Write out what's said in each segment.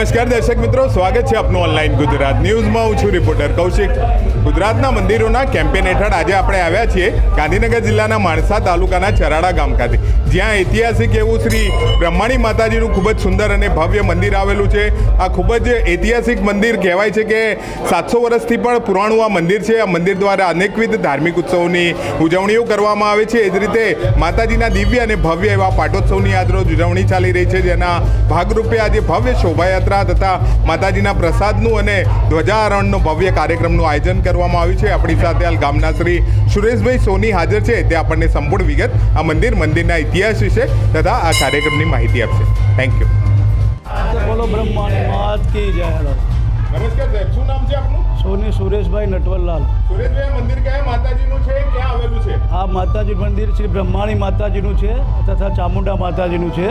નમસ્કાર દર્શક મિત્રો, સ્વાગત છે આપનું ઓનલાઈન ગુજરાત ન્યૂઝમાં. હું છું રિપોર્ટર કૌશિક. ગુજરાતના મંદિરોના કેમ્પેન હેઠળ આજે આપણે આવ્યા છીએ ગાંધીનગર જિલ્લાના માણસા તાલુકાના ચરાડા ગામ ખાતે. જ્યાં ઐતિહાસિક એવું શ્રી બ્રહ્માણી માતાજીનું ખૂબ જ સુંદર અને ભવ્ય મંદિર આવેલું છે. આ ખૂબ જ ઐતિહાસિક મંદિર કહેવાય છે કે સાતસો વર્ષથી પણ પુરાણું આ મંદિર છે. આ મંદિર દ્વારા અનેકવિધ ધાર્મિક ઉત્સવની ઉજવણીઓ કરવામાં આવે છે. એ જ રીતે માતાજીના દિવ્ય અને ભવ્ય એવા પાટોત્સવની આજરોજ ઉજવણી ચાલી રહી છે. જેના ભાગરૂપે આજે ભવ્ય શોભાયાત્રા તથા માતાજીના પ્રસાદનું અને ધ્વજારોહણનું ભવ્ય કાર્યક્રમનું આયોજન કરવામાં આવ્યું છે. આપણી સાથે હાલ ગામના શ્રી સુરેશભાઈ સોની હાજર છે. તે આપણને સંપૂર્ણ વિગત આ મંદિર મંદિરના ઇતિહાસ વિશે તથા આ કાર્યક્રમની માહિતી આપશે. થેન્ક યુ બોલો બ્રહ્માંડ કી જય નમસ્કાર સાહેબ શું નામ છે આપનું? સોની સુરેશભાઈ નટવરલાલ. સુરેશભાઈ મંદિર કયા માતાજીનું છે? આ માતાજી મંદિર શ્રી બ્રહ્માણી માતાજીનું છે તથા ચામુંડા માતાજીનું છે.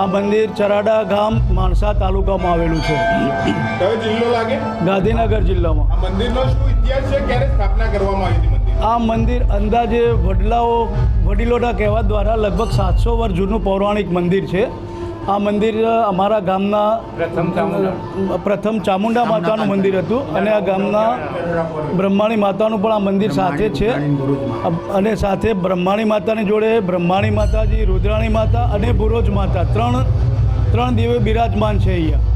આ મંદિર ચરાડા ગામ માણસા તાલુકામાં આવેલું છે. કયો જિલ્લો લાગે? ગાંધીનગર જિલ્લામાં. આ મંદિરનો શું ઇતિહાસ છે? ક્યારે સ્થાપના કરવામાં આવી હતી મંદિર આ મંદિર અંદાજે વડલાઓ વડીલોના કહેવા દ્વારા લગભગ સાતસો વર્ષ જૂનું પૌરાણિક મંદિર છે. આ મંદિર અમારા ગામના પ્રથમ ચામુંડા. માતાનું મંદિર હતું અને આ ગામના બ્રહ્માણી માતાનું પણ આ મંદિર સાથે છે. અને સાથે બ્રહ્માણી માતાની જોડે બ્રહ્માણી માતાજી રુદ્રાણી માતા અને બુરોજ માતા. ત્રણ ત્રણ દિવસે બિરાજમાન છે અહીંયા.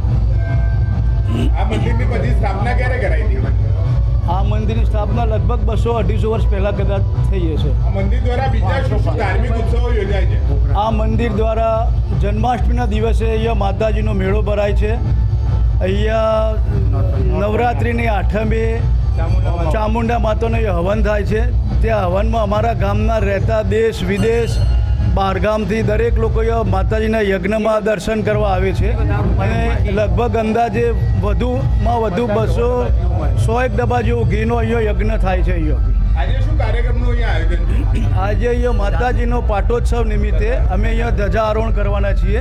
સ્થાપના લગભગ બસો અઢીસો વર્ષ પહેલાં કદાચ થઈ હશે આ મંદિર દ્વારા બીજા શું શું ધાર્મિક ઉત્સવો યોજાય છે? આ મંદિર દ્વારા જન્માષ્ટમીના દિવસે અહીંયા માતાજીનો મેળો ભરાય છે. અહીંયા નવરાત્રિની આઠમે ચામુંડા માતાનો હવન થાય છે. ત્યાં હવનમાં અમારા ગામના રહેતા દેશ વિદેશ બહારગામથી દરેક લોકો અહીંયા માતાજીના યજ્ઞમાં દર્શન કરવા આવે છે. અને લગભગ અંદાજે વધુમાં વધુ બસો સો એક ડબ્બા જેવો ઘીનો અહીંયા યજ્ઞ થાય છે અહીંયા. આજે અહીંયા આજે અહીંયા માતાજીનો પાટોત્સવ નિમિત્તે અમે અહીંયા ધ્વજારોહણ કરવાના છીએ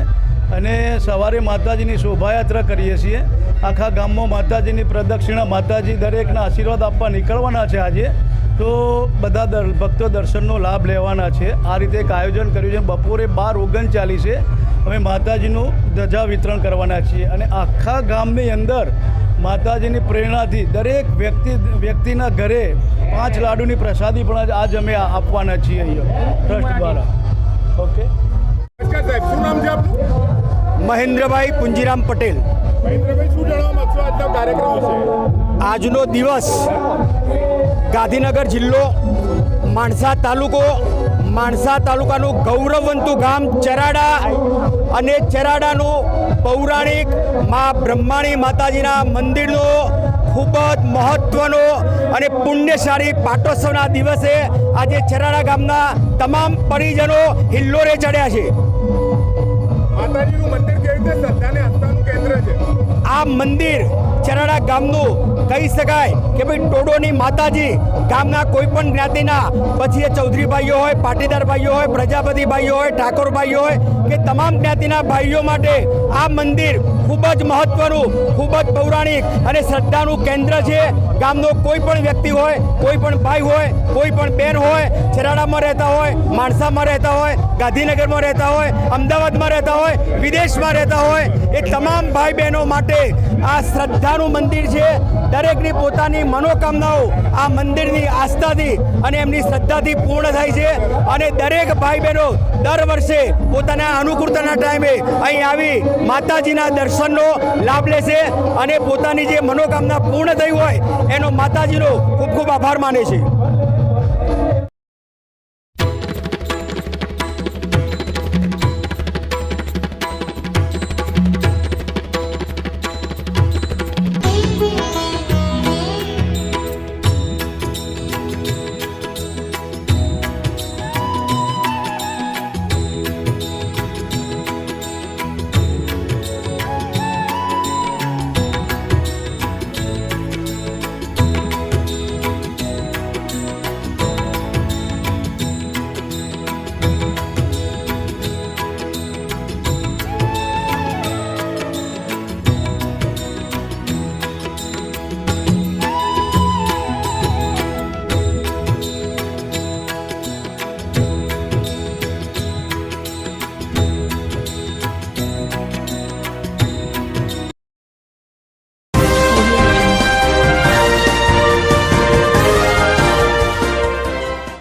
અને સવારે માતાજીની શોભાયાત્રા કરીએ છીએ. આખા ગામમાં માતાજીની પ્રદક્ષિણા માતાજી દરેકના આશીર્વાદ આપવા નીકળવાના છે આજે. તો બધા દર- ભક્તો દર્શનનો લાભ લેવાના છે. આ રીતે એક આયોજન કર્યું છે. બપોરે બાર ઓગણચાલીસે અમે માતાજીનું ધજા વિતરણ કરવાના છીએ. અને આખા ગામની અંદર માતાજીની પ્રેરણાથી દરેક વ્યક્તિ વ્યક્તિના ઘરે પાંચ લાડુની પ્રસાદી પણ આજ- અમે આપવાના છીએ અહીંયા ટ્રસ્ટ દ્વારા. ઓકે? મહેન્દ્રભાઈ પુંજીરામ પટેલ. આજનો દિવસ ગાંધીનગર જિલ્લો માણસા તાલુકો માણસા તાલુકાનું ગૌરવવંતું ગામ ચરાડા અને ચરાડાનું પૌરાણિક મા બ્રહ્માણી માતાજીના મંદિરનો ખૂબ જ મહત્ત્વનો અને પુણ્યશાળી પાટોત્સવના દિવસે આજે ચરાડા ગામના તમામ પરિજનો હિલ્લોરે ચડ્યા છે. માતાજીનું મંદિર કેવી રીતે શ્રદ્ધા આસ્થાનું કેન્દ્ર છે? આ મંદિર ચરાડા ગામનું કહી શકાય કે ભાઈ ટોડોની માતાજી ગામના કોઈ પણ જ્ઞાતિના, પછી એ ચૌધરી ભાઈઓ હોય, પાટીદાર ભાઈઓ હોય, પ્રજાપતિ ભાઈઓ હોય, ઠાકોર ભાઈઓ હોય કે તમામ જ્ઞાતિના ભાઈઓ માટે આ મંદિર ખૂબ જ મહત્વનું, ખૂબ જ પૌરાણિક અને શ્રદ્ધાનું કેન્દ્ર છે. ગામનો કોઈ પણ વ્યક્તિ હોય, કોઈ પણ ભાઈ હોય, કોઈ પણ બેન હોય છેરાડામાં રહેતા હોય, માણસામાં રહેતા હોય, ગાંધીનગરમાં રહેતા હોય, અમદાવાદમાં રહેતા હોય, વિદેશમાં રહેતા હોય, એ તમામ ભાઈ બહેનો માટે આ શ્રદ્ધાનું મંદિર છે. દરેકની પોતાની મનોકામનાઓ આ મંદિરની આસ્થાથી અને એમની શ્રદ્ધાથી પૂર્ણ થાય છે. અને દરેક ભાઈ બહેનો દર વર્ષે પોતાના અનુકૂળતાના ટાઈમે અહીં આવી માતાજીના દર્શનનો લાભ લેશે અને પોતાની જે મનોકામના પૂર્ણ થઈ હોય એનો માતાજીનો ખૂબ ખૂબ આભાર માને છે.